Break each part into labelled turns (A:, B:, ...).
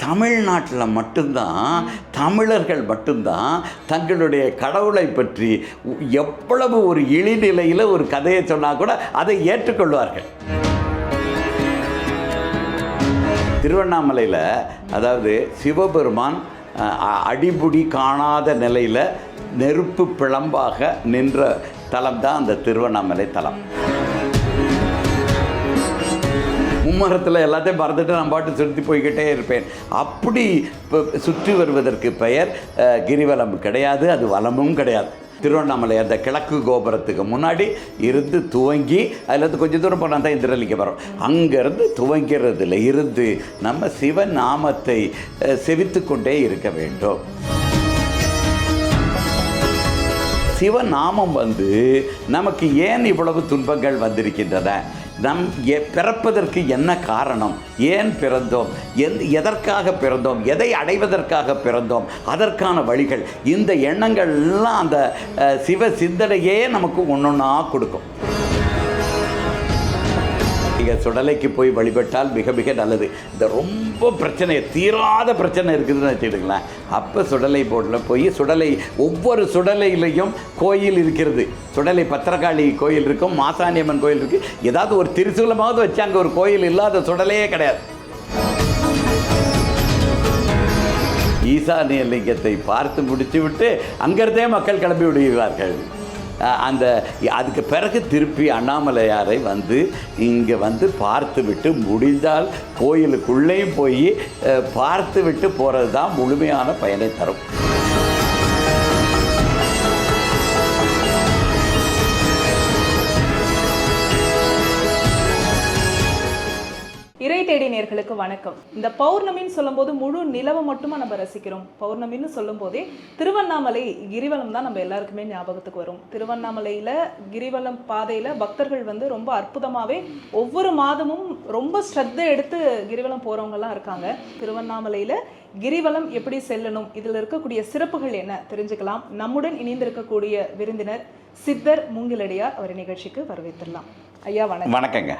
A: தமிழ்நாட்டில் மட்டும்தான் தமிழர்கள் மட்டும்தான் தங்களுடைய கடவுளை பற்றி எவ்வளவு ஒரு இழிநிலையில் ஒரு கதையை சொன்னால் கூட அதை ஏற்றுக்கொள்வார்கள். திருவண்ணாமலையில் அதாவது சிவபெருமான் அ- அடிபுடி காணாத நிலையில் நெருப்பு பிளம்பாக நின்ற தலம் தான் அந்த திருவண்ணாமலை தலம். மும்மரத்தில் எல்லாத்தையும் மறந்துட்டு நான் பாட்டு சுற்றி போய்கிட்டே இருப்பேன். அப்படி இப்போ சுற்றி வருவதற்கு பெயர் கிரிவலம் கிடையாது அது வளமும் கிடையாது. திருவண்ணாமலை அந்த கிழக்கு கோபுரத்துக்கு முன்னாடி இருந்து துவங்கி அதுலேருந்து கொஞ்சம் தூரம் போனால் தான் இந்திரலிங்க வரும். அங்கேருந்து துவங்கிறதுல இருந்து நம்ம சிவநாமத்தை செவித்து கொண்டே இருக்க வேண்டும். சிவநாமம் வந்து நமக்கு ஏன் இவ்வளவு துன்பங்கள் வந்திருக்கின்றன? நம் எ- பிறப்பதற்கு என்ன காரணம்? ஏன் பிறந்தோம்? எந் எதற்காக பிறந்தோம்? எதை அடைவதற்காக பிறந்தோம்? அதற்கான வழிகள். இந்த எண்ணங்கள் எல்லாம் அந்த சிவ சிந்தனையே நமக்கு ஒன்றொன்னா கொடுக்கும். நீங்கள் சுடலைக்கு போய் வழிபட்டால் மிக மிக நல்லது. இந்த ரொம்ப பிரச்சனை தீராத பிரச்சனை இருக்குதுன்னு வச்சுக்கிடுங்களேன் அப்போ சுடலை போர்டில் போய் சுடலை ஒவ்வொரு சுடலையிலையும் கோயில் இருக்கிறது. சுடலை பத்திரகாளி கோயில் இருக்கும் மாசாணியம்மன் கோயில் இருக்குது ஏதாவது ஒரு திருசூலமாவது வச்சு அங்கே ஒரு கோயில் இல்லாத சுடலையே கிடையாது. ஈசானிய லிங்கத்தை பார்த்து முடித்து விட்டு அங்கிருந்தே மக்கள் கிளம்பி விடுகிறார்கள். அந்த அதுக்கு பிறகு திருப்பி அண்ணாமலையாரை வந்து இங்கே வந்து பார்த்து விட்டு முடிந்தால் கோயிலுக்குள்ளேயும் போய் பார்த்து விட்டு போகிறது தான் முழுமையான பயனை தரும்.
B: வணக்கம். இந்த பௌர்ணமின்னு சொல்லும்போது முழு நிலவை மட்டுமா நம்ம ரசிக்கிறோம். பௌர்ணமின்னு சொல்லும்போதே திருவண்ணாமலை கிரிவலம் தான் நம்ம எல்லாருக்குமே ஞாபகத்துக்கு வரும். திருவண்ணாமலையில கிரிவலம் பாதையில பக்தர்கள் வந்து ரொம்ப அற்புதமாவே ஒவ்வொரு மாதமும் ரொம்ப ஸ்ரத்தை எடுத்து கிரிவலம் போறவங்க எல்லாம் இருக்காங்க. திருவண்ணாமலையில கிரிவலம் எப்படி செல்லணும்? இதுல இருக்கக்கூடிய சிறப்புகள் என்ன? தெரிஞ்சுக்கலாம். நம்முடன் இணைந்திருக்கக்கூடிய விருந்தினர் சித்தர் மூங்கிலடியார் அவர் நிகழ்ச்சிக்கு வரவேற்றிடலாம் ஐயா வணக்கம்.
A: வணக்கங்க.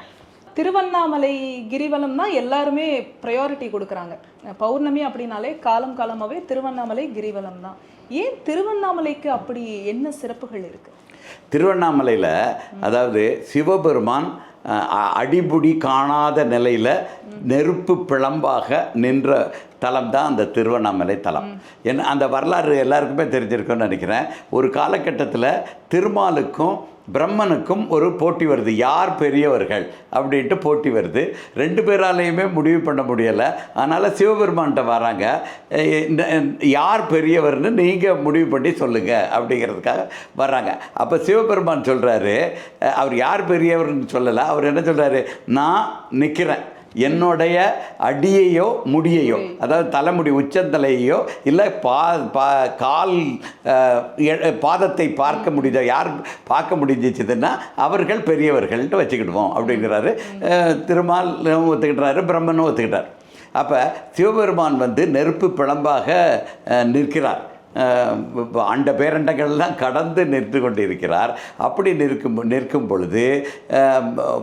B: திருவண்ணாமலை கிரிவலம் தான் எல்லாருமே ப்ரையாரிட்டி கொடுக்குறாங்க. பௌர்ணமி அப்படின்னாலே காலம் காலமாகவே திருவண்ணாமலை கிரிவலம் தான். ஏன் திருவண்ணாமலைக்கு அப்படி என்ன சிறப்புகள் இருக்குது
A: திருவண்ணாமலையில் அதாவது சிவபெருமான் அடிபுடி காணாத நிலையில் நெருப்பு பிளம்பாக நின்ற தலம் தான் அந்த திருவண்ணாமலை தலம். என் அந்த வரலாறு எல்லாருக்குமே தெரிஞ்சிருக்குன்னு நினைக்கிறேன். ஒரு காலகட்டத்தில் திருமாலுக்கும் பிரம்மனுக்கும் ஒரு போட்டி வருது. யார் பெரியவர்கள்? அப்படின்ட்டு போட்டி வருது. ரெண்டு பேராலையுமே முடிவு பண்ண முடியலை. அதனால் சிவபெருமான்கிட்ட வராங்க. இந்த- யார் பெரியவர்னு நீங்கள் முடிவு பண்ணி சொல்லுங்கள் அப்படிங்கிறதுக்காக வர்றாங்க அப்போ சிவபெருமான் சொல்கிறாரு அவர் யார் பெரியவர்னு சொல்லலை. அவர் என்ன சொல்கிறாரு நான் நிற்கிறேன் என்னுடைய அடியையோ முடியையோ அதாவது தலைமுடி உச்சந்தலையோ இல்லை பா பா கால் பாதத்தை பார்க்க முடிஞ்ச யார் பார்க்க முடிஞ்சிச்சுதுன்னா அவர்கள் பெரியவர்கள்ட்டு வச்சுக்கிடுவோம் அப்படிங்கிறாரு. அஹ், திருமால் ஒத்துக்கிட்டாரு பிரம்மனும் ஒத்துக்கிட்டார். அப்போ சிவபெருமான் வந்து நெருப்பு பிளம்பாக நிற்கிறார். அண்ட பேரண்டங்கள்லாம் கடந்து நின்று கொண்டிருக்கிறார் அப்படி நிற்கும் நிற்கும் பொழுது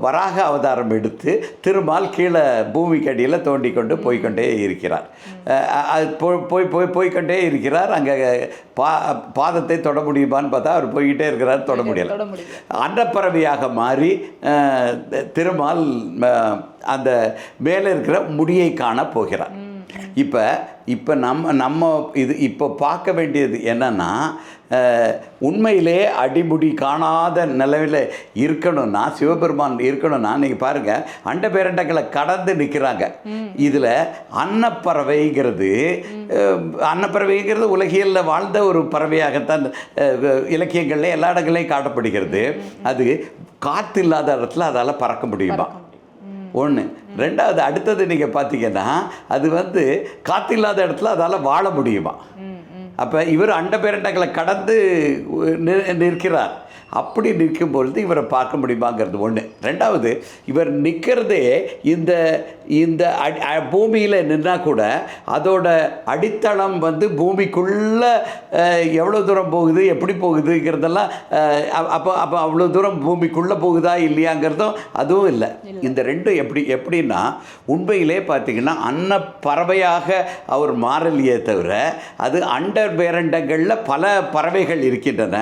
A: வராக அவதாரம் எடுத்து திருமால் கீழே பூமிக்கு அடியில் தோண்டி கொண்டு போய்க்கொண்டே இருக்கிறார். அது போய் போய் போய் போய்க்கொண்டே இருக்கிறார். அங்கே பா பாதத்தை தொட முடியுமான்னு பார்த்தா அவர் போய்கிட்டே இருக்கிறார் தொட முடியலை. அன்னப்பறவையாக மாறி திருமால் அந்த மேலே இருக்கிற முடியை காண போகிறார். இப்போ இப்போ நம்ம நம்ம இது இப்போ பார்க்க வேண்டியது என்னன்னா உண்மையிலே அடிமுடி காணாத நிலையில் இருக்கணும்னா சிவபெருமான் இருக்கணும்னா நீங்கள் பாருங்கள் அண்ட பேரண்டங்களை கடந்து நிற்கிறாங்க இதில் அன்னப்பறவைங்கிறது அன்னப்பறவைங்கிறது உலகியலில் வாழ்ந்த ஒரு பறவையாகத்தான் இலக்கியங்கள்ல எல்லா இடங்களையும் காட்டப்படுகிறது. அது காற்று இல்லாத இடத்துல அதால் பறக்க முடியுமா. ஒன்று ரெண்டாவது அடுத்தது நீங்கள் பார்த்தீங்கன்னா அது வந்து காற்று இல்லாத இடத்துல அதால் வாழ முடியுமா? அப்போ இவர் அண்ட பேரண்டங்களை கடந்து நிற்கிறார். அப்படி நிற்கும் பொழுது இவரை பார்க்க முடியுமாங்கிறது ஒன்று ரெண்டாவது இவர் நிற்கிறதே இந்த இந்த பூமியில் நின்னா கூட அதோட அடித்தளம் வந்து பூமிக்குள்ளே எவ்வளோ தூரம் போகுது எப்படி போகுதுங்கிறதெல்லாம் அப்போ அப்போ அவ்வளோ தூரம் பூமிக்குள்ளே போகுதா இல்லையாங்கிறதும் அதுவும் இல்லை. இந்த ரெண்டும் எப்படி எப்படின்னா உண்மையிலே பார்த்தீங்கன்னா அன்ன பறவையாக அவர் மாறலையே தவிர அது அண்டர் பேரண்டங்களில் பல பறவைகள் இருக்கின்றன.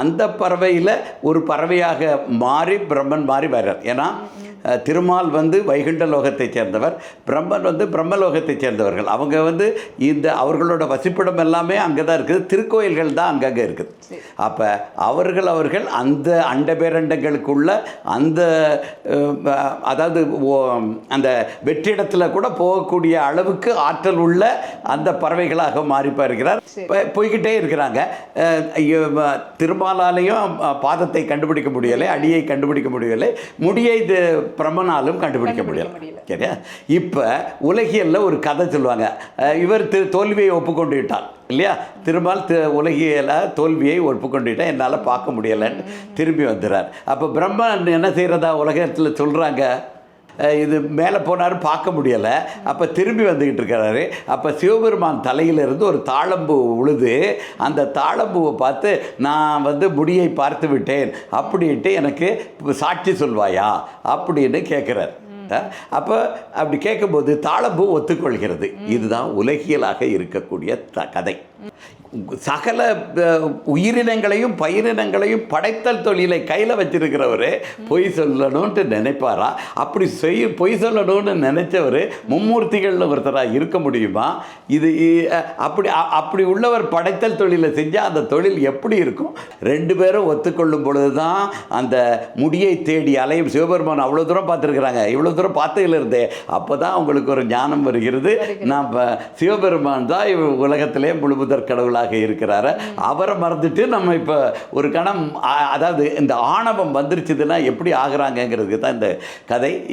A: அந்த பறவையில் ஒரு பறவையாக மாறி பிரம்மன் மாறி வர்றார். ஏன்னா திருமால் வந்து வைகுண்ட லோகத்தைச் சேர்ந்தவர் பிரம்மன் வந்து பிரம்மலோகத்தைச் சேர்ந்தவர்கள். அவங்க வந்து இந்த அவர்களோட வசிப்பிடம் எல்லாமே அங்கே தான் இருக்குது. திருக்கோயில்கள் தான் அங்கங்கே இருக்குது. அப்போ அவர்கள் அவர்கள் அந்த அண்ட பேரண்டங்களுக்குள்ள அந்த அதாவது அந்த வெற்றிடத்தில் கூட போகக்கூடிய அளவுக்கு ஆற்றல் உள்ள அந்த பறவைகளாக மாறி வருகிறார் ப- போய்கிட்டே இருக்கிறாங்க. திருமாலாலையும் பாதத்தை கண்டுபிடிக்க முடியலை அடியை கண்டுபிடிக்க முடியலை முடியை இது பிரம்மனாலும் கண்டுபிடிக்க முடியலை. சரியா? இப்போ உலகியலில் ஒரு கதை சொல்லுவாங்க. இவர் திரு தோல்வியை ஒப்புக்கொண்டு விட்டார் இல்லையா? திருமால் தி உலகியல தோல்வியை ஒப்புக்கொண்டு விட்டால் என்னால் பார்க்க முடியலைன்னு திரும்பி வந்துடுறார் அப்போ பிரம்மன் என்ன செய்கிறதா உலகத்தில் சொல்கிறாங்க இது மேலே போனார் பார்க்க முடியலை. அப்போ திரும்பி வந்துக்கிட்டு இருக்கிறாரு அப்போ சிவபெருமான் தலையிலிருந்து ஒரு தாழம்பூ உழுது அந்த தாழம்பூவை பார்த்து நான் வந்து முடியை பார்த்து விட்டேன். அப்படின்ட்டு எனக்கு சாட்சி சொல்வாயா? அப்படின்னு கேட்குறார் அப்போ அப்படி கேட்கும்போது தாளம்பூ ஒத்துக்கொள்கிறது. இதுதான் உலகியலாக இருக்கக்கூடிய த கதை. சகல உயிரினங்களையும் பயிரினங்களையும் படைத்தல் தொழிலை கையில் வச்சிருக்கிறவர் பொய் சொல்லணும்ன்ட்டு நினைப்பாரா? அப்படி செய் பொய் சொல்லணும்னு நினைச்சவர் மும்மூர்த்திகள்னு ஒருத்தராக இருக்க முடியுமா? இது அப்படி அப்படி உள்ளவர் படைத்தல் தொழிலை செஞ்சால் அந்த தொழில் எப்படி இருக்கும்? ரெண்டு பேரும் ஒத்துக்கொள்ளும் பொழுது தான் அந்த முடியை தேடி அலையும். சிவபெருமான் அவ்வளோ தூரம் பார்த்துருக்குறாங்க. இவ்வளோ தூரம் பார்த்ததுல இருந்தே அப்போ தான் அவங்களுக்கு ஒரு ஞானம் வருகிறது. நாம் சிவபெருமான் தான் உலகத்திலே தூதர் கடவுளாக இருக்கிறாரு. அவரை மறந்துட்டு நம்ம இப்போ ஒரு கணம் அதாவது இந்த ஆணவம் வந்துருச்சுதுன்னா எப்படி ஆகிறாங்கங்கிறதுக்கு தான் இந்த கதை.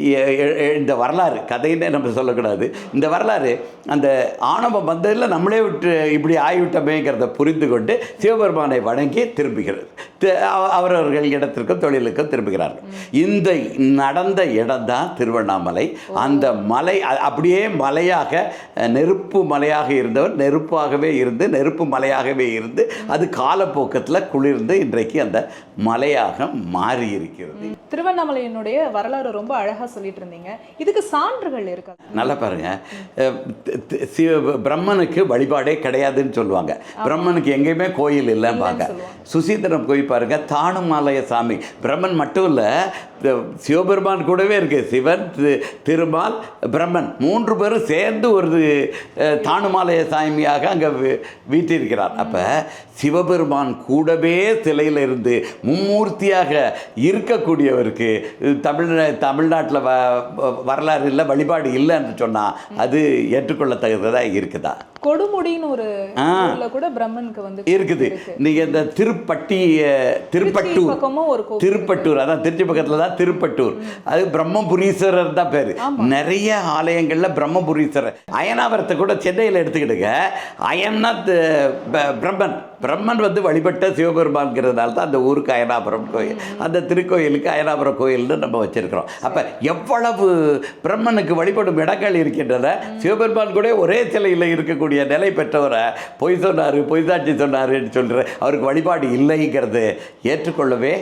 A: இந்த வரலாறு கதைன்னே நம்ம சொல்லக்கூடாது. இந்த வரலாறு அந்த ஆணவம் வந்ததில் நம்மளே விட்டு இப்படி ஆகிவிட்டமேங்கிறத புரிந்து கொண்டு சிவபெருமானை வணங்கி திரும்புகிறது. அவ- அவரவர்கள் இடத்திற்கும் தொழிலுக்கும் திரும்புகிறார்கள். இந்த நடந்த இடம் தான் திருவண்ணாமலை. அந்த மலை அப்படியே மலையாக நெருப்பு மலையாக இருந்தவர் நெருப்பாகவே இருந்து நெருப்பு மலையாகவே இருந்து அது காலப்போக்கத்தில் குளிர்ந்து இன்றைக்கு அந்த மலையாக மாறி இருக்கிறது
B: திருவண்ணாமலையினுடைய வரலாறு ரொம்ப அழகா சொல்லிட்டு இருந்தீங்க இதுக்கு சான்றுகள் இருக்கா?
A: நல்லா பாருங்க. பிரம்மனுக்கு வழிபாடே கிடையாதுன்னு சொல்லுவாங்க. பிரம்மனுக்கு எங்கேயுமே கோயில் இல்லைம்பாங்க சுசீந்திரம் போய் பாருங்க தானுமாலய சாமி. பிரம்மன் மட்டும் இல்லை சிவபெருமான் கூடவே இருக்கு. சிவன் திருமால் பிரம்மன். மூன்று பேரும் சேர்ந்து ஒரு தானுமாலய சாமியாக அங்கே வீட்டிருக்கிறார் அப்போ சிவபெருமான் கூடவே சிலையில் இருந்து மும்மூர்த்தியாக இருக்கக்கூடியவருக்கு தமிழ் தமிழ்நாட்டில் வ வரலாறு இல்லை வழிபாடு இல்லைன்னு சொன்னால் அது ஏற்றுக்கொள்ளத்தக்கதாக இருக்குதா?
B: கொடுமுடின்னு ஒரு கூட பிரம்மனுக்கு வந்து
A: இருக்குது. நீங்கள் இந்த திருப்பட்டி திருப்பட்டூர் திருப்பட்டூர் அதான் திருச்சி பக்கத்தில் தான் திருப்பட்டூர். அது பிரம்மபுரீஸ்வரர் தான் பேர். நிறைய ஆலயங்களில் பிரம்மபுரீஸ்வரர். அயனாவரத்தை கூட சென்னையில் எடுத்துக்கிடுங்க. அயன்னா பிரம்மன். பிரம்மன் வந்து வழிபட்ட சிவபெருமான்கிறதுனால தான் அந்த ஊருக்கு அயனாபுரம் கோயில். அந்த திருக்கோயிலுக்கு அயனாபுரம் கோயில்னு நம்ம வச்சுருக்கிறோம். அப்போ எவ்வளவு பிரம்மனுக்கு வழிபடும் இடங்கள் இருக்கின்றன? சிவபெருமான் கூட ஒரே சிலையில் இருக்கக்கூடிய நிலை பெற்றவரை பொய் சொன்னார் பொய் சாட்சி சொன்னாருன்னு சொல்கிற அவருக்கு வழிபாடு இல்லைங்கிறது ஏற்றுக்கொள்ளவே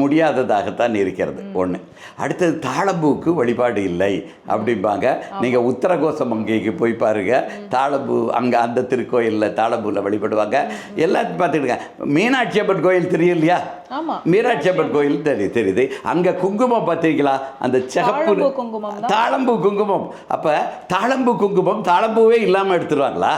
A: முடியாததாகத்தான் இருக்கிறது. ஒன்று அடுத்தது தாளம்பூக்கு வழிபாடு இல்லை அப்படிம்பாங்க. நீங்கள் உத்தரகோசம் அங்கேக்கு போய் பாருங்க. தாளம்பூ அங்கே அந்த திருக்கோயிலில் தாளம்பூவில் வழிபடுவாங்க. எல்லாத்தையும் பார்த்துக்கிடுங்க. மீனாட்சி அம்மன் கோயில் தெரியும் இல்லையா மீனாட்சி அம்மன் கோயில் தெரியுது தெரியுது. அங்கே குங்குமம் பார்த்தீங்களா அந்த சிகப்பு
B: தாழம்பூ குங்குமம் தான்.
A: தாளம்பூ குங்குமம். அப்போ தாளம்பூ குங்குமம் தாளம்பூவே இல்லாமல் எடுத்துருவாங்களா?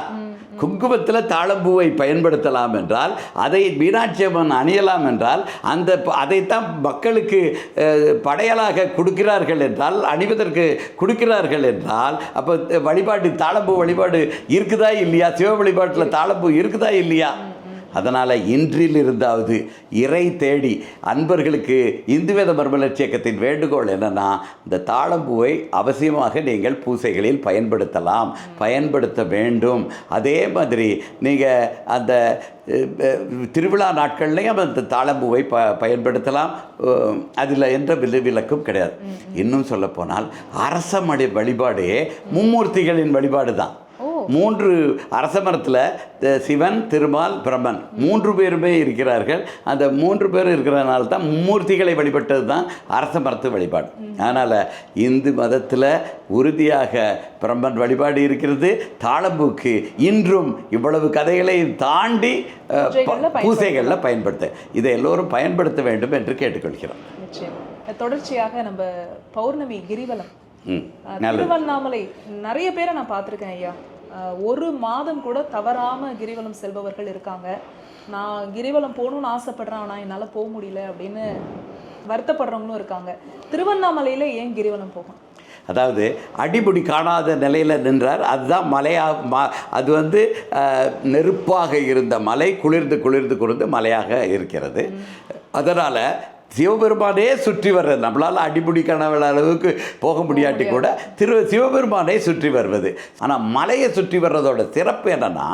A: குங்குமத்தில் தாழம்பூவை பயன்படுத்தலாம் என்றால் அதை மீனாட்சி அம்மன் அணியலாம் என்றால் அந்த ப- அதைத்தான் மக்களுக்கு படையலாக கொடுக்கிறார்கள் என்றால் அணிவதற்கு கொடுக்கிறார்கள் என்றால் அப்போ வழிபாடு தாழம்பூ வழிபாடு இருக்குதா இல்லையா? சிவ வழிபாட்டில் தாழம்பூ இருக்குதா இல்லையா? அதனால் இன்றிலிருந்தாவது இறை தேடி அன்பர்களுக்கு இந்து வேத மர்மலட்சி இயக்கத்தின் வேண்டுகோள் என்னென்னா இந்த தாழம்பூவை அவசியமாக நீங்கள் பூசைகளில் பயன்படுத்தலாம். பயன்படுத்த வேண்டும். அதே மாதிரி நீங்கள் அந்த திருவிழா நாட்கள்லையும் அந்த தாளம்பூவை ப பயன்படுத்தலாம். அதில் எந்த வில விலக்கும் கிடையாது. இன்னும் சொல்லப்போனால் அரச மடி வழிபாடே மும்மூர்த்திகளின் வழிபாடு தான் மூன்று அரச மரத்தில் சிவன் திருமால் பிரம்மன். மூன்று பேருமே இருக்கிறார்கள். அந்த மூன்று பேரும் இருக்கிறதுனால தான் மும்மூர்த்திகளை வழிபட்டது தான் அரச மரத்து வழிபாடு. அதனால் இந்து மதத்தில் உறுதியாக பிரம்மன் வழிபாடு இருக்கிறது. தாளம்பூக்கு இன்றும் இவ்வளவு கதைகளை தாண்டி. பூசைகளில் பயன்படுத்த இதை எல்லோரும் பயன்படுத்த வேண்டும் என்று கேட்டுக்கொள்கிறோம்.
B: தொடர்ச்சியாக நம்ம பௌர்ணமி கிரிவலம். திருவண்ணாமலை. நிறைய பேரை நான் பார்த்துருக்கேன் ஐயா. ஒரு மாதம் கூட தவறாம கிரிவலம் செல்பவர்கள் இருக்காங்க. நான் கிரிவலம் போகணும்னு ஆசைப்படுறேன் ஆனால் என்னால் போக முடியல அப்படின்னு வருத்தப்படுறவங்களும் இருக்காங்க. திருவண்ணாமலையில ஏன் கிரிவலம் போகும்
A: அதாவது அடிமுடி காணாத நிலையில் நின்றார். அதுதான் மலையா ம அது வந்து நெருப்பாக இருந்த மலை குளிர்ந்து குளிர்ந்து குளிர்ந்து மலையாக இருக்கிறது. அதனால் சிவபெருமானே சுற்றி வர்றது. நம்மளால் அடிமுடி காணாத அளவுக்கு போக முடியாட்டி கூட திரு சிவபெருமானே சுற்றி வருவது. ஆனால் மலையை சுற்றி வர்றதோட சிறப்பு என்னன்னா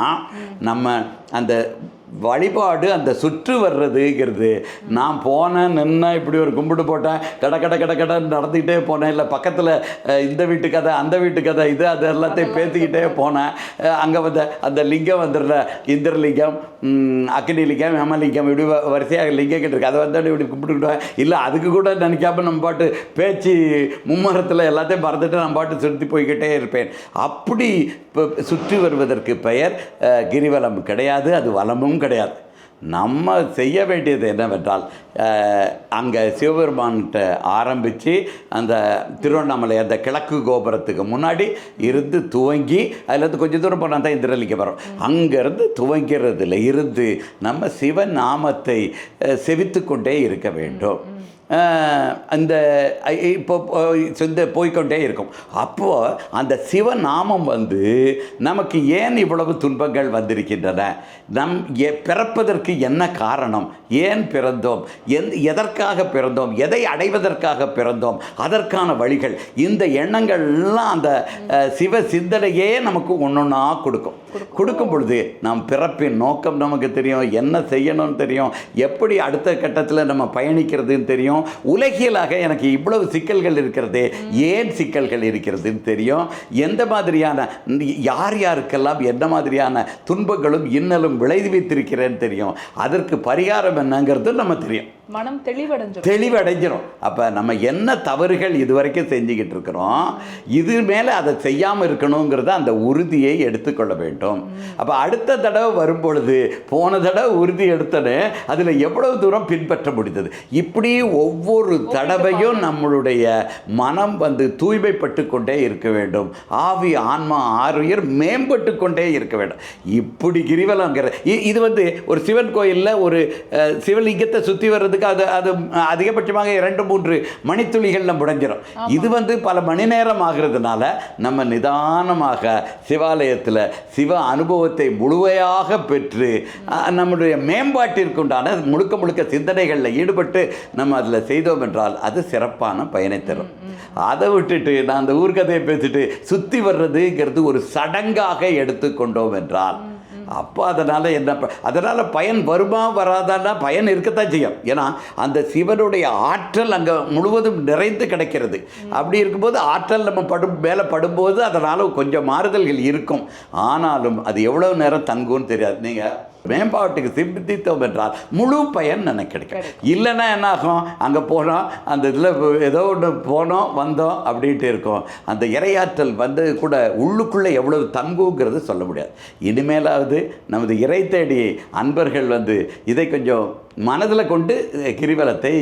A: நம்ம அந்த வழிபாடு அந்த சுற்று வர்றதுங்கிறது. நான் போனேன் நின்னேன் இப்படி ஒரு கும்பிட்டு போட்டேன் கட கட கட கடன்னு நடந்துக்கிட்டே போனேன். இல்லை பக்கத்தில் இந்த வீட்டு கதை அந்த வீட்டு கதை இது அது எல்லாத்தையும் பேசிக்கிட்டே போனேன். அங்கே வந்து அந்த லிங்கம் வந்துடுற இந்திரலிங்கம் அக்னி லிங்கம் ஹேமலிங்கம் இப்படி வரிசையாக லிங்கங்கள் இருக்குது அதை வந்து இப்படி கும்பிட்டுக்கிட்டேன் இல்லை அதுக்கு கூட நினைக்காம நம்ம பாட்டு பேச்சு மும்மரத்தில் எல்லாத்தையும் மறந்துட்டு நான் பாட்டு சுற்றி போய்கிட்டே இருப்பேன். அப்படி சுற்றி வருவதற்கு பெயர் கிரிவலம் கிடையாது அது வளமும் கிடையாது. நம்ம செய்ய வேண்டியது என்னவென்றால் அங்கே சிவபெருமான்கிட்ட ஆரம்பித்து அந்த திருவண்ணாமலை அந்த கிழக்கு கோபுரத்துக்கு முன்னாடி இருந்து துவங்கி அதுலேருந்து கொஞ்சம் தூரம் போனால் தான் இந்திரலிங்க வரும். அங்கேருந்து துவங்கிறதுல இருந்து நம்ம சிவநாமத்தை செவித்து கொண்டே இருக்க வேண்டும். அந்த இப்போ போய் போய்கொண்டே போய்க்கொண்டே இருக்கும். அப்போது அந்த சிவநாமம் வந்து நமக்கு ஏன் இவ்வளவு துன்பங்கள் வந்திருக்கின்றன? நம் எ- பிறப்பதற்கு என்ன காரணம்? ஏன் பிறந்தோம்? எந் எதற்காக பிறந்தோம்? எதை அடைவதற்காக பிறந்தோம்? அதற்கான வழிகள் இந்த எண்ணங்கள்லாம் அந்த சிவ சிந்தனையே நமக்கு ஒன்றொன்னா கொடுக்கும். கொடுக்கும். பொழுது நாம் பிறப்பின் நோக்கம் நமக்கு தெரியும் என்ன செய்யணும்னு தெரியும் எப்படி அடுத்த கட்டத்தில் நம்ம பயணிக்கிறதுன்னு தெரியும் உலகியலாக எனக்கு இவ்வளவு சிக்கல்கள் இருக்கிறது ஏன் சிக்கல்கள் இருக்கிறதுன்னு தெரியும் எந்த மாதிரியான யார் யாருக்கெல்லாம் என்ன மாதிரியான துன்பங்களும் இன்னலும் விளைவித்திருக்கிறேன்னு தெரியும் அதற்கு பரிகாரம் என்னங்கிறது நம்ம தெரியும்.
B: மனம் தெளிவடைஞ்சிடும்.
A: தெளிவடைஞ்சிரும். அப்போ நம்ம என்ன தவறுகள் இதுவரைக்கும் செஞ்சுக்கிட்டு இருக்கிறோம் இது மேலே அதை செய்யாமல் இருக்கணுங்கிறத அந்த உறுதியை எடுத்துக்கொள்ள வேண்டும். அப்போ அடுத்த தடவை வரும்பொழுது போன தடவை உறுதி எடுத்தனே அதில் எவ்வளவு தூரம் பின்பற்ற முடிந்தது? இப்படி ஒவ்வொரு தடவையும் நம்மளுடைய மனம் வந்து தூய்மைப்பட்டு கொண்டே இருக்க வேண்டும். ஆவி ஆன்மா ஆறுயிர் மேம்பட்டு கொண்டே இருக்க வேண்டும். இப்படி கிரிவலங்கிற இது வந்து ஒரு சிவன் கோயிலில் ஒரு சிவலிங்கத்தை சுற்றி வர்றதுக்கு அது அது அதிகபட்சமாக இரண்டு மூன்று மணித்துளிகளில் முடிஞ்சிடும் இது வந்து பல மணி நேரம் ஆகிறதுனால நம்ம நிதானமாக சிவாலயத்தில் சிவ அனுபவத்தை முழுமையாக பெற்று நம்முடைய மேம்பாட்டிற்குண்டான முழுக்க முழுக்க சிந்தனைகளில் ஈடுபட்டு நம்ம அதில் செய்தோம் என்றால் அது சிறப்பான பயனை தரும். அதை விட்டுட்டு நான் அந்த ஊர்கதையை பேசிட்டு சுற்றி வர்றதுங்கிறது ஒரு சடங்காக எடுத்துக்கொண்டோம் என்றால் அப்போ அதனால் என்ன ப- அதனால் பயன் வருமா வராதான்னா பயன் இருக்கத்தான் செய்யும். ஏன்னா அந்த சிவனுடைய ஆற்றல் அங்கே முழுவதும் நிறைந்து கிடைக்கிறது. அப்படி இருக்கும்போது ஆற்றல் நம்ம படும் மேலே படும்போது அதனால் கொஞ்சம் மாறுதல்கள் இருக்கும். ஆனாலும் அது எவ்வளோ நேரம் தங்கும்னு தெரியாது. நீங்கள் மேம்பாட்டுக்கு சிந்தித்தோம் என்றால் முழு பயன் எனக்கு கிடைக்கும். இல்லைன்னா என்ன ஆகும் அங்கே போனோம் அந்த இதில் ஏதோ ஒன்று போனோம் வந்தோம் அப்படின்ட்டு இருக்கோம். அந்த இரையாற்றல் வந்து கூட உள்ளுக்குள்ளே எவ்வளவு தங்குங்கிறது சொல்ல முடியாது. இனிமேலாவது நமது இறை தேடி அன்பர்கள் வந்து இதை கொஞ்சம் மனதில் கொண்டு கிரிவலத்தை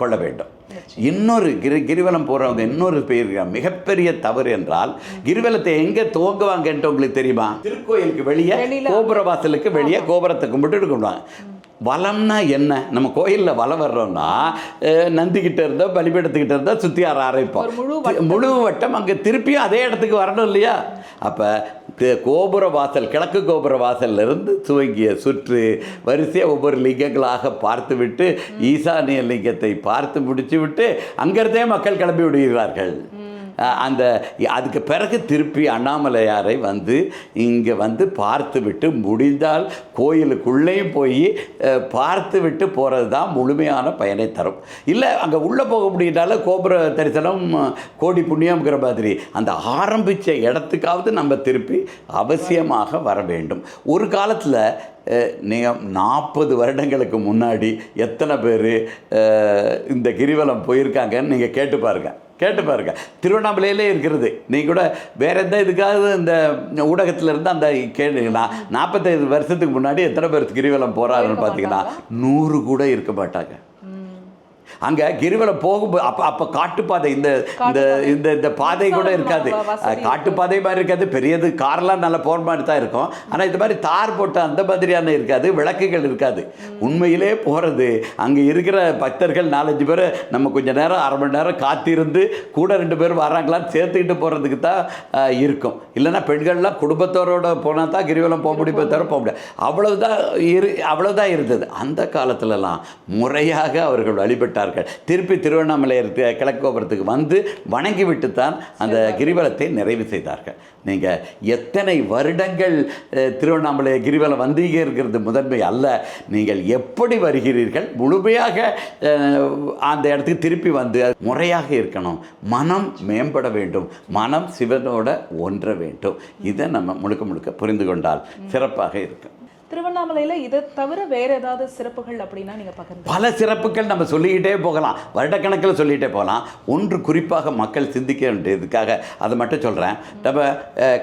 A: கொள்ள வேண்டும். இன்னொரு கிரி கிரிவலம் போகிறவங்க இன்னொரு பேர் மிகப்பெரிய தவறு என்றால் கிரிவலத்தை எங்கே துவங்குவாங்கன்ட்டு உங்களுக்கு தெரியுமா? திருக்கோயிலுக்கு வெளியே
B: வெளியில.
A: கோபுர வாசலுக்கு வெளியே கோபுரத்தை கும்பிட்டு கும்பிடுவாங்க வலம்னா என்ன? நம்ம கோயிலில் வலம் வர்றோம்னா நந்திக்கிட்ட இருந்தோ பலிபீடத்துக்கிட்ட இருந்தோ சுற்றி ஆர ஆரம்பிப்போம்.
B: முழு
A: வட்டம் அங்கே திருப்பியும் அதே இடத்துக்கு வரணும் இல்லையா? அப்போ கோபுர வாசல் கிழக்கு கோபுர வாசல்லிருந்து துவங்கிய சுற்று வரிசையாக ஒவ்வொரு லிங்கங்களாக பார்த்துவிட்டு ஈசானிய லிங்கத்தை பார்த்து முடிச்சு விட்டு அங்கிருந்தே மக்கள் கிளம்பி விடுகிறார்கள். அந்த அதுக்கு பிறகு திருப்பி அண்ணாமலையாரை வந்து இங்கே வந்து பார்த்து விட்டு முடிந்தால் கோயிலுக்குள்ளேயும் போய் பார்த்து விட்டு போகிறது தான் முழுமையான பயனை தரும். இல்லை அங்கே உள்ளே போக முடியினால கோபுர தரிசனம் கோடி புண்ணியம்ங்கிற மாதிரி. அந்த ஆரம்பித்த இடத்துக்காவது நம்ம திருப்பி அவசியமாக வர வேண்டும். ஒரு காலத்தில் நீங்கள் நாற்பது வருடங்களுக்கு முன்னாடி எத்தனை பேர் இந்த கிரிவலம் போயிருக்காங்கன்னு நீங்கள் கேட்டு பாருங்கள் கேட்டு பாருங்க. திருவண்ணாமலையிலே இருக்கிறது. நீ கூட வேற எந்த இதுக்காவது இந்த ஊடகத்தில் இருந்து அந்த கேளுங்களா. நாற்பத்தைந்து வருஷத்துக்கு முன்னாடி எத்தனை பேர் கிரிவலம் போகிறாருன்னு பார்த்தீங்கன்னா நூறு கூட இருக்க மாட்டாங்க. அங்கே கிரிவலம் போகும்போது அப்போ அப்போ காட்டுப்பாதை இந்த இந்த இந்த இந்த பாதை கூட இருக்காது. காட்டுப்பாதை மாதிரி இருக்காது. பெரியது கார்லாம் நல்லா போகிற மாதிரி தான் இருக்கும். ஆனால் இந்த மாதிரி தார் போட்ட அந்த மாதிரியான இருக்காது. விளக்குகள் இருக்காது. உண்மையிலே போகிறது அங்கே இருக்கிற பக்தர்கள் நாலஞ்சு பேர் நம்ம கொஞ்ச நேரம் அரை மணி நேரம் காத்திருந்து கூட ரெண்டு பேர் வராங்களான்னு சேர்த்துக்கிட்டு போகிறதுக்கு தான் இருக்கும். இல்லைன்னா பெண்கள்லாம் குடும்பத்தோரோட போனால் தான் கிரிவலம் போக முடியுமே தவிர போக முடியாது. அவ்வளவுதான் இரு அவ்வளவுதான் இருந்தது. அந்த காலத்துலலாம் முறையாக அவர்கள் வழிபட்டார்கள் திருப்பி திருவண்ணாமலை கிழக்கு கோபுரத்துக்கு வந்து வணங்கிவிட்டு தான் அந்த கிரிவலத்தை நிறைவு செய்தார்கள். நீங்கள் எத்தனை வருடங்கள் திருவண்ணாமலை கிரிவலம் வந்தீங்க இருக்கிறது முதன்மை அல்ல. நீங்கள் எப்படி வருகிறீர்கள்? முழுமையாக அந்த இடத்துக்கு திருப்பி வந்து முறையாக இருக்கணும். மனம் மேம்பட வேண்டும். மனம் சிவனோட ஒன்ற வேண்டும். இதை நம்ம முழுக்க முழுக்க புரிந்து கொண்டால் சிறப்பாக இருக்கும்.
B: திருவண்ணாமலையில் இதை தவிர வேற ஏதாவது சிறப்புகள் அப்படின்னா நீங்கள் பகிர்ந்து
A: பல சிறப்புகள் நம்ம சொல்லிக்கிட்டே போகலாம். வருடக்கணக்கில் சொல்லிகிட்டே போகலாம். ஒன்று குறிப்பாக மக்கள் சிந்திக்க வேண்டியதுக்காக அதை மட்டும் சொல்கிறேன் நம்ம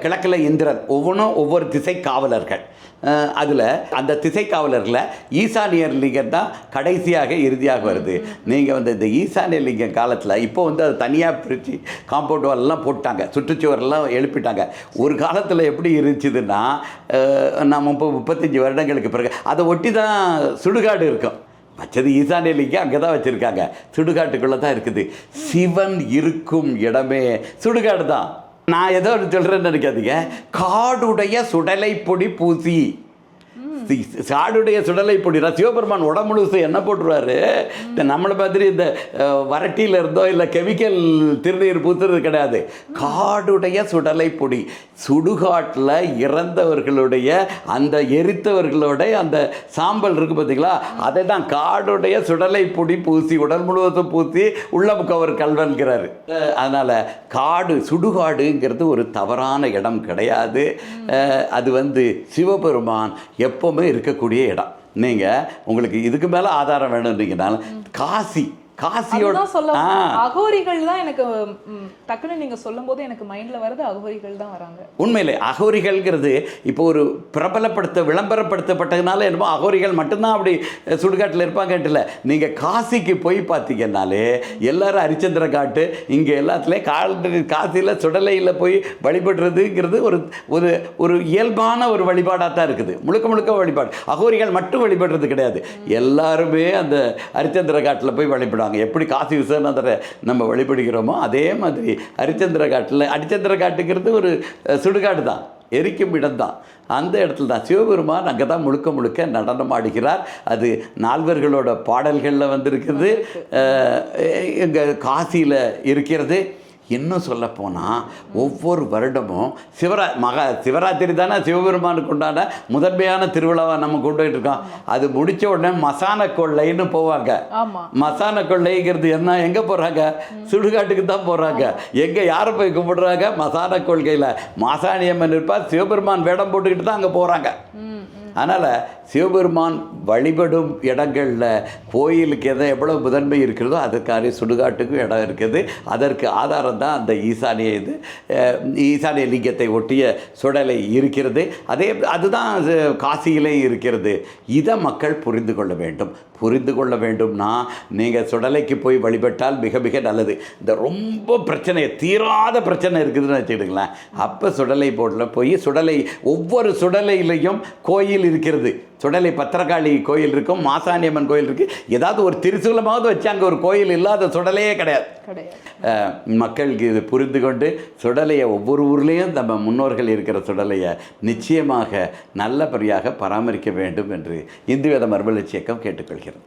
A: கிழக்கில் இந்திரன் ஒவ்வொன்றும் ஒவ்வொரு திசை காவலர்கள். அதில் அந்த திசை ஈசானியர் லிங்கம் தான் கடைசியாக இறுதியாக வருது. நீங்கள் வந்து இந்த ஈசானியர் லிங்கம் காலத்தில் இப்போ வந்து அதை தனியாக பிரித்து காம்பவுண்ட் வால்லாம் போட்டாங்க. சுற்றுச்சுவரெல்லாம் எழுப்பிட்டாங்க. ஒரு காலத்தில் எப்படி இருந்துச்சுன்னா நம்ம நான் முப்பது முப்பத்தஞ்சு வருடங்களுக்கு பிறகு அதை ஒட்டி தான் சுடுகாடு இருக்கும். வச்சது ஈசானிய லிங்கம் அங்கே தான் வச்சுருக்காங்க. சுடுகாட்டுக்குள்ளே தான் இருக்குது. சிவன் இருக்கும் இடமே சுடுகாடு தான் நான் ஏதோ ஒன்று சொல்கிறேன்னு நினைக்காதீங்க. காடுடைய சுடலை பொடி பூசி சாடுடைய சுடலை பொடி சிவபெருமான் உடம்பு முழுசு என்ன போட்டுருவாரு? இந்த நம்மளை மாதிரி இந்த அஹ், வறட்டியில இருந்தோ இல்லை கெமிக்கல் திருநீர் பூசுறது கிடையாது. காடுடைய சுடலை பொடி சுடுகாட்டில் இறந்தவர்களுடைய அந்த எரித்தவர்களுடைய அந்த சாம்பல் இருக்கு பார்த்தீங்களா அதை தான் காடுடைய சுடலை பொடி பூசி உடல் முழுவதும் பூசி உள்ளம் கவர் கல்வன்கிறாரு அஹ், அதனால காடு சுடுகாடுங்கிறது ஒரு தவறான இடம் கிடையாது. அது வந்து சிவபெருமான் எப்பவுமே இருக்கக்கூடிய இடம். நீங்கள் உங்களுக்கு இதுக்கு மேலே ஆதாரம் வேணும்னீங்கனாலும் காசி காசியோட
B: சொல்ல அகோரிகள் தான் எனக்கு டக்குன்னு நீங்க சொல்லும் போது எனக்கு மைண்ட்ல வருது அகோரிகள் தான் வராங்க.
A: உண்மையிலே அகோரிகள்ங்கிறது இப்போ ஒரு பிரபலப்படுத்த விளம்பரப்படுத்தப்பட்டதுனால என்னமோ அகோரிகள் மட்டும்தான் அப்படி சுடுகாட்டில் இருப்பாங்கன்ட்டுல நீங்கள் காசிக்கு போய் பார்த்தீங்கன்னாலே எல்லாரும் ஹரிச்சந்திர காட்டு இங்கே எல்லாத்துலேயும் கால் காசியில் சுடலையில் போய் வழிபடுறதுங்கிறது ஒரு ஒரு ஒரு இயல்பான ஒரு வழிபாடாக தான் இருக்குது. முழுக்க முழுக்க வழிபாடு. அகோரிகள் மட்டும் வழிபடுறது கிடையாது. எல்லாருமே அந்த ஹரிச்சந்திர காட்டில் போய் வழிபடுவாங்க எப்படி காசி விஸ்வநாதரை நம்ம வழிபடுகிறோமோ அதே மாதிரி ஹரிச்சந்திர காட்டில் ஹரிச்சந்திர காட்டுங்கிறது ஒரு சுடுகாடு தான் எரிக்கும் இடம்தான். அந்த இடத்துல தான் சிவபெருமான் அங்கே தான் முழுக்க முழுக்க நடனம் ஆடுகிறார். அது நால்வர்களோட பாடல்களில் வந்திருக்குது. எங்கள் காசியில் இருக்கிறது. இன்னும் சொல்லப்போனால் ஒவ்வொரு வருடமும் சிவரா மகா சிவராத்திரி தானே சிவபெருமானுக்கு உண்டான முதன்மையான திருவிழாவை நம்ம கொண்டுகிட்டு இருக்கோம். அது முடிச்ச உடனே மசான கொள்ளைன்னு போவாங்க. மசான கொள்ளைங்கிறது என்ன? எங்கே போகிறாங்க சுடுகாட்டுக்கு தான் போகிறாங்க எங்கே யாரை போய் கும்பிடுறாங்க? மசான கொள்கையில் மாசாணியம்மன் இருப்பார் சிவபெருமான் வேடம் போட்டுக்கிட்டு தான் அங்கே போகிறாங்க அதனால் சிவபெருமான் வழிபடும் இடங்களில் கோயிலுக்கு எதை எவ்வளோ முதன்மை இருக்கிறதோ அதற்கான சுடுகாட்டுக்கும் இடம் இருக்குது. அதற்கு ஆதாரம் தான் அந்த ஈசானிய இது. ஈசானிய லிங்கத்தை ஒட்டிய சுடலை இருக்கிறது. அதே அதுதான் அது காசியிலே இருக்கிறது. இதை மக்கள் புரிந்து கொள்ள வேண்டும். புரிந்து கொள்ள வேண்டும்னா நீங்கள் சுடலைக்கு போய் வழிபட்டால் மிக மிக நல்லது. இந்த ரொம்ப பிரச்சனை தீராத பிரச்சனை இருக்குதுன்னு வச்சுக்கிடுங்களேன் அப்போ சுடலை போட்டில் போய் சுடலை ஒவ்வொரு சுடலையிலையும் கோயில் இருக்கிறது. சுடலை பத்திரகாளி கோயில் இருக்கும் மாசாணியம்மன் கோயில் இருக்குது ஏதாவது ஒரு திருசூலமாவது வச்சு அங்கே ஒரு கோயில் இல்லாத சுடலையே கிடையாது. மக்களுக்கு இது புரிந்து கொண்டு சுடலையை ஒவ்வொரு ஊர்லேயும் நம்ம முன்னோர்கள் இருக்கிற சுடலையை நிச்சயமாக நல்லபடியாக பராமரிக்க வேண்டும் என்று இந்து வேத மறுமலர்ச்சி இயக்கம் கேட்டுக்கொள்கிறது.